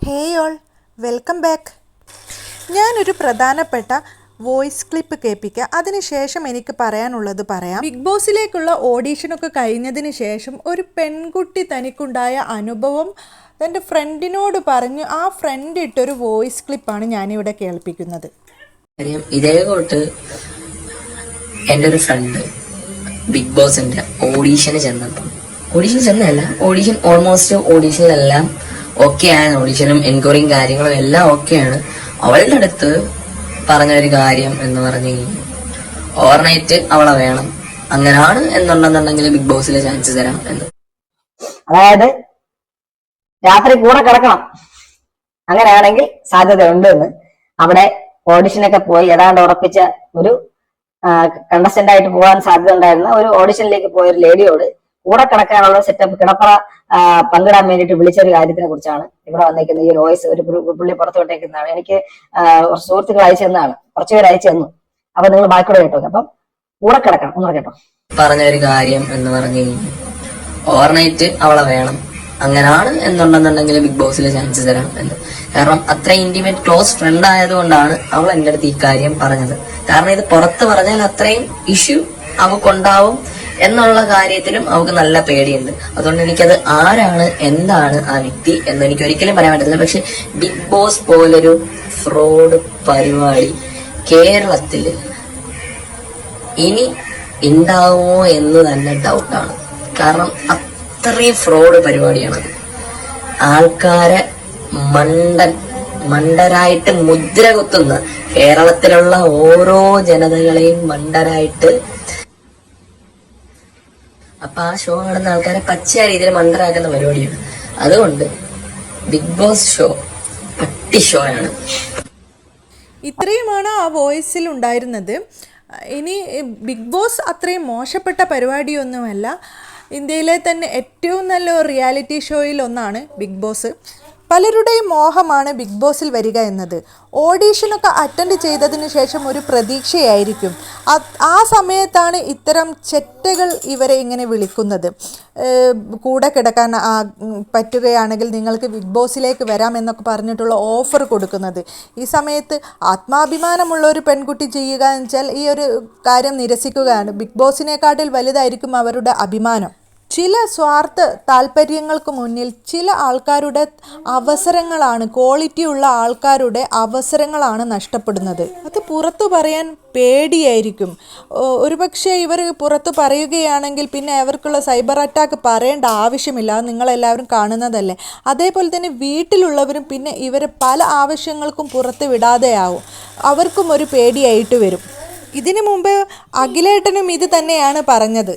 Hey all welcome back ഞാനൊരു പ്രധാനപ്പെട്ട voice clip കേൾപ്പിക്കുക അതിനുശേഷം എനിക്ക് പറയാനുള്ളത് പറയാം. ബിഗ് ബോസിലേക്കുള്ള ഓഡീഷനൊക്കെ കഴിഞ്ഞതിന് ശേഷം ഒരു പെൺകുട്ടി തനിക്കുണ്ടായ അനുഭവം തന്റെ ഫ്രണ്ടിനോട് പറഞ്ഞ് ആ ഫ്രണ്ട് ഇട്ടൊരു വോയിസ് ക്ലിപ്പാണ് ഞാനിവിടെ കേൾപ്പിക്കുന്നത്. ഇതേ കോട്ട് എന്റെ ഒരു ഫ്രണ്ട് ബിഗ് ബോസിന്റെ ഓഡീഷന് ചെന്നപ്പോൾ ഓഡീഷൻ ചെന്നല്ല ഓഡീഷൻ ഓൾമോസ്റ്റ് ഓഡീഷനിലെല്ലാം ഓക്കെ ആണ് ഓഡീഷനും എൻക്വയറിയും കാര്യങ്ങളും എല്ലാം ഓക്കെയാണ്. അവളുടെ അടുത്ത് പറഞ്ഞ ഒരു കാര്യം എന്ന് പറഞ്ഞു കഴിഞ്ഞാൽ ഓവർനൈറ്റ് അവളെ വേണം. അങ്ങനാണ് എന്നുണ്ടെന്നുണ്ടെങ്കിൽ ബിഗ് ബോസിലെ ചാൻസ് തരാം എന്ന്. അതായത് രാത്രി കൂടെ കിടക്കണം. അങ്ങനെയാണെങ്കിൽ സാധ്യതയുണ്ട് എന്ന്. അവിടെ ഓഡിഷനൊക്കെ പോയി ഏതാണ്ട് ഉറപ്പിച്ച ഒരു കണ്ടസ്റ്റന്റ് ആയിട്ട് പോകാൻ സാധ്യത ഉണ്ടായിരുന്ന ഒരു ഓഡിഷനിലേക്ക് പോയ ഒരു ലേഡിയോട് കൂടെ കിടക്കാനുള്ള സെറ്റപ്പ് കിടപ്പറ പങ്കിടാൻ വേണ്ടിയിട്ട് വിളിച്ച ഒരു കാര്യത്തിനെ കുറിച്ചാണ് ഇവിടെ വന്നേക്കുന്നത് ഈ വോയിസ് ഒരു പുള്ളി- പുറത്തു വിട്ടേക്കുന്നതാണ് എനിക്ക് സുഹൃത്തുക്കൾ അയച്ചു തന്നാണ് കുറച്ചുപേർ അയച്ചു തന്നു. അപ്പൊ നിങ്ങൾ ബാക്കിയോടെ കേട്ടോ അപ്പം കൂടെ കിടക്കണം ഒന്ന് കേട്ടോ പറഞ്ഞ ഒരു കാര്യം എന്ന് പറഞ്ഞു കഴിഞ്ഞാൽ ഓവർനൈറ്റ് അവളെ വേണം. അങ്ങനാണ് എന്നുണ്ടെന്നുണ്ടെങ്കിൽ ബിഗ് ബോസിൽ ചാൻസ് തരാം എന്ന് കാരണം അത്ര ഇന്റിമേറ്റ് ക്ലോസ് ഫ്രണ്ട് ആയതുകൊണ്ടാണ് അവൾ എന്റെ അടുത്ത് ഈ കാര്യം പറഞ്ഞത്. കാരണം ഇത് പുറത്ത് പറഞ്ഞാൽ അത്രയും ഇഷ്യൂ അവക്കുണ്ടാവും. എന്നുള്ള കാര്യത്തിലും അവൾക്ക് നല്ല പേടിയുണ്ട്. അതുകൊണ്ട് എനിക്കത് ആരാണ് എന്താണ് ആ വ്യക്തി എന്ന് എനിക്ക് ഒരിക്കലും പറയാൻ പറ്റത്തില്ല. പക്ഷെ ബിഗ് ബോസ് പോലൊരു ഫ്രോഡ് പരിപാടി കേരളത്തിൽ ഇനി ഉണ്ടാവുമോ എന്ന് തന്നെ ഡൗട്ടാണ് കാരണം അത്രയും ഫ്രോഡ് പരിപാടിയാണത്. ആൾക്കാരെ മണ്ടൻ മണ്ടരായിട്ട് മുദ്ര കുത്തുന്ന കേരളത്തിലുള്ള ഓരോ ജനതകളെയും മണ്ടരായിട്ട് അപ്പൊ ആ ഷോ കാണുന്ന ആൾക്കാരെ പച്ചയായ രീതിയിൽ മണ്ടരാക്കുന്ന പരിപാടിയാണ്. അതുകൊണ്ട് ബിഗ് ബോസ് ഷോ പട്ടി ഷോ ആണ്. ഇത്രയുമാണ് ആ വോയിസിൽ ഉണ്ടായിരുന്നത്. ഇനി ബിഗ് ബോസ് അത്രയും മോശപ്പെട്ട പരിപാടിയൊന്നുമല്ല. ഇന്ത്യയിലെ തന്നെ ഏറ്റവും നല്ല റിയാലിറ്റി ഷോയിൽ ഒന്നാണ് ബിഗ് ബോസ് പലരുടെയും മോഹമാണ് ബിഗ് ബോസിൽ വരിക എന്നത്. ഓഡീഷനൊക്കെ അറ്റൻഡ് ചെയ്തതിന് ശേഷം ഒരു പ്രതീക്ഷയായിരിക്കും. ആ സമയത്താണ് ഇത്തരം ചെറ്റകൾ ഇവരെ ഇങ്ങനെ വിളിക്കുന്നത്. കൂടെ കിടക്കാൻ പറ്റുകയാണെങ്കിൽ നിങ്ങൾക്ക് ബിഗ് ബോസിലേക്ക് വരാം എന്നൊക്കെ പറഞ്ഞിട്ടുള്ള ഓഫർ കൊടുക്കുന്നത്. ഈ സമയത്ത് ആത്മാഭിമാനമുള്ള ഒരു പെൺകുട്ടി ചെയ്യുക എന്ന് വെച്ചാൽ ഈ ഒരു കാര്യം നിരസിക്കുകയാണ്. ബിഗ് ബോസിനെക്കാട്ടിൽ വലുതായിരിക്കും അവരുടെ അഭിമാനം. ചില സ്വാർത്ഥ താല്പര്യങ്ങൾക്ക് മുന്നിൽ ചില ആൾക്കാരുടെ അവസരങ്ങളാണ് ക്വാളിറ്റി ഉള്ള ആൾക്കാരുടെ അവസരങ്ങളാണ് നഷ്ടപ്പെടുന്നത്. അത് പുറത്തു പറയാൻ പേടിയായിരിക്കും. ഒരുപക്ഷെ ഇവർ പുറത്ത് പറയുകയാണെങ്കിൽ പിന്നെ അവർക്കുള്ള സൈബർ അറ്റാക്ക് പറയേണ്ട ആവശ്യമില്ല. അത് നിങ്ങളെല്ലാവരും കാണുന്നതല്ലേ. അതേപോലെ തന്നെ വീട്ടിലുള്ളവരും പിന്നെ ഇവരെ പല ആവശ്യങ്ങൾക്കും പുറത്ത് വിടാതെയാവും. അവർക്കും ഒരു പേടിയായിട്ട് വരും. ഇതിനു മുമ്പ് അഖിലേട്ടനും ഇത് തന്നെയാണ് പറഞ്ഞത്.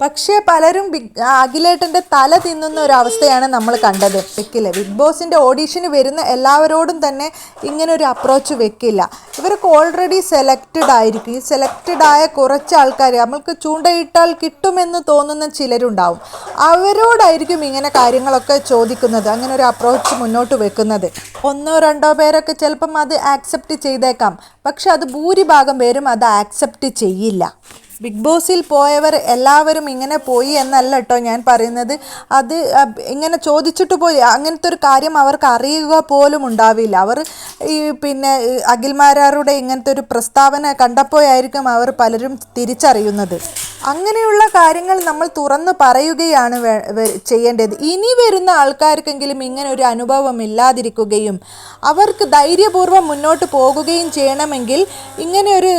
പക്ഷേ പലരും ബിഗ് അഖിലേട്ടന്റെ തല തിന്നുന്ന ഒരു അവസ്ഥയാണ് നമ്മൾ കണ്ടത്. വെക്കില്ല. ബിഗ് ബോസിന്റെ ഓഡീഷന് വരുന്ന എല്ലാവരോടും തന്നെ ഇങ്ങനെ ഒരു അപ്രോച്ച് വെക്കില്ല. ഇവർക്ക് ഓൾറെഡി സെലക്റ്റഡ് ആയിരിക്കും. ഈ സെലക്റ്റഡ് ആയ കുറച്ച് ആൾക്കാർ നമ്മൾക്ക് ചൂണ്ടയിട്ടാൽ കിട്ടുമെന്ന് തോന്നുന്ന ചിലരുണ്ടാവും. അവരോടായിരിക്കും ഇങ്ങനെ കാര്യങ്ങളൊക്കെ ചോദിക്കുന്നത് അങ്ങനെ ഒരു അപ്രോച്ച് മുന്നോട്ട് വെക്കുന്നത്. ഒന്നോ രണ്ടോ പേരൊക്കെ ചിലപ്പം അത് ആക്സെപ്റ്റ് ചെയ്തേക്കാം. പക്ഷെ അത് ഭൂരിഭാഗം പേരും അത് ആക്സെപ്റ്റ് ചെയ്യില്ല. ബിഗ് ബോസിൽ പോയവർ എല്ലാവരും ഇങ്ങനെ പോയി എന്നല്ല കേട്ടോ ഞാൻ പറയുന്നത്. അത് ഇങ്ങനെ ചോദിച്ചിട്ട് പോയി. അങ്ങനത്തെ ഒരു കാര്യം അവർക്ക് അറിയുക പോലും ഉണ്ടാവില്ല. അവർ ഈ പിന്നെ അഖിൽമാരാരുടെ ഇങ്ങനത്തെ ഒരു പ്രസ്താവന കണ്ടപ്പോഴായിരിക്കും അവർ പലരും തിരിച്ചറിയുന്നത്. അങ്ങനെയുള്ള കാര്യങ്ങൾ നമ്മൾ തുറന്ന് പറയുകയാണ് ചെയ്യേണ്ടത്. ഇനി വരുന്ന ആൾക്കാർക്കെങ്കിലും ഇങ്ങനെ ഒരു അനുഭവം ഇല്ലാതിരിക്കുകയും അവർക്ക് ധൈര്യപൂർവം മുന്നോട്ട് പോകുകയും ചെയ്യണമെങ്കിൽ ഇങ്ങനെ ഒരു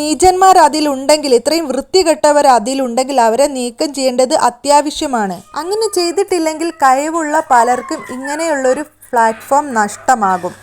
നീചന്മാർ അതിലുണ്ടെങ്കിൽ ഇത്രയും വൃത്തികെട്ടവർ അതിലുണ്ടെങ്കിൽ അവരെ നീക്കം ചെയ്യേണ്ടത് അത്യാവശ്യമാണ്. അങ്ങനെ ചെയ്തിട്ടില്ലെങ്കിൽ കഴിവുള്ള പലർക്കും ഇങ്ങനെയുള്ളൊരു പ്ലാറ്റ്ഫോം നഷ്ടമാകും.